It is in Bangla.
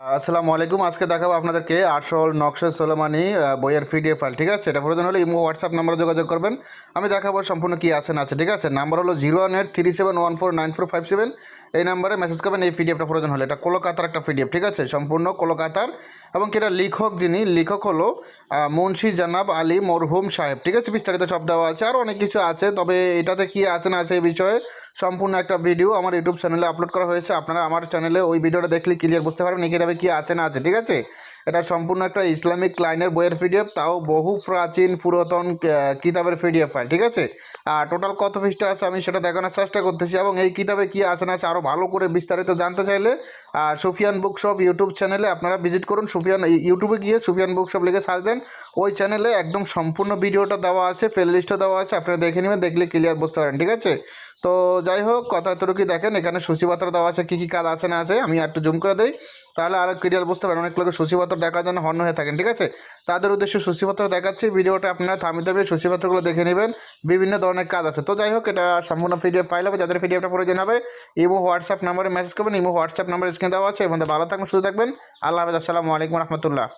আসসালামু আলাইকুম। আজকে দেখাবো আপনাদেরকে আসল নকশা সোলোমানি বইয়ের পিডিএফ ফাইল, ঠিক আছে? এটা প্রয়োজন হলে ইমো, হোয়াটসঅ্যাপ নাম্বারে যোগাযোগ করবেন। আমি দেখাবো সম্পূর্ণ কী আছে, না আছে, ঠিক আছে? নাম্বার হলো zero one eight three seven one four nine four five seven. এই নাম্বারে মেসেজ করবেন, এই পিডিএফটা প্রয়োজন হলে। এটা কলকাতার একটা পিডিএফ, ঠিক আছে? সম্পূর্ণ কলকাতার। এবং এটা লেখক যিনি, লেখক হলো মুন্সি জানাব আলী মরহুম সাহেব, ঠিক আছে? বিস্তারিত সব দেওয়া আছে। আর অনেক কিছু আছে, তবে এটাতে কি আছে, না আছে, এই বিষয়ে সম্পূর্ণ একটা ভিডিও আমার ইউটিউব চ্যানেলে আপলোড করা হয়েছে। আপনারা আমার চ্যানেলে ওই ভিডিওটা দেখলে ক্লিয়ার বুঝতে পারবেন কিতাবে কি আছে না আছে, ঠিক আছে? এটা সম্পূর্ণ একটা ইসলামিক লাইনের বইয়ের পিডিএফ তাও বহু প্রাচীন, পুরাতন কিতাবের পিডিএফ ফাইল ঠিক আছে? আর টোটাল কত পৃষ্ঠা আছে আমি সেটা দেখানোর চেষ্টা করতেছি এবং এই কিতাবে কি আছে না আছে আরও ভালো করে বিস্তারিত জানতে চাইলে সুফিয়ান বুক শপ ইউটিউব চ্যানেলে আপনারা ভিজিট করুন। সুফিয়ান ইউটিউবে গিয়ে সুফিয়ান বুক শপ লিখে সার্চ দেন। ওই চ্যানেলে একদম সম্পূর্ণ ভিডিওটা দেওয়া আছে প্লে লিস্টও দেওয়া আছে, আপনারা দেখে নেবেন, দেখলে ক্লিয়ার বুঝতে পারেন ঠিক আছে? তো যাই হোক, কথা এতটুকুই দেখেন, এখানে সূচিপত্র দেওয়া আছে, কী কী কাজ আছে না আছে, আমি একটু জুম করে দিই। তাহলে আরও ক্লিয়ার বুঝতে পারেন অনেক লোকের সূচিপত্র দেখার জন্য হন্য হয়ে থাকেন, ঠিক আছে? তাদের উদ্দেশ্যে সূচিপত্র দেখাচ্ছি, ভিডিওটা আপনারা থামিয়ে দেবে সূচিপত্রগুলো দেখে নেবেন, বিভিন্ন ধরনের কাজ আছে। তো যাই হোক, এটা সম্পূর্ণ পিডিএফ ফাইল হবে, যাদের পিডিএফটা প্রয়োজন হবে, ইমো হোয়াটসঅ্যাপ নাম্বারে মেসেজ করবেন, ইমো হোয়াটসঅ্যাপ নাম্বার স্ক্রিন দেওয়া আছে এবং ভালো থাকবেন, সুস্থ থাকবেন, আল্লাহ হাফেজ, আসসালামু আলাইকুম রহমতুল্লাহ।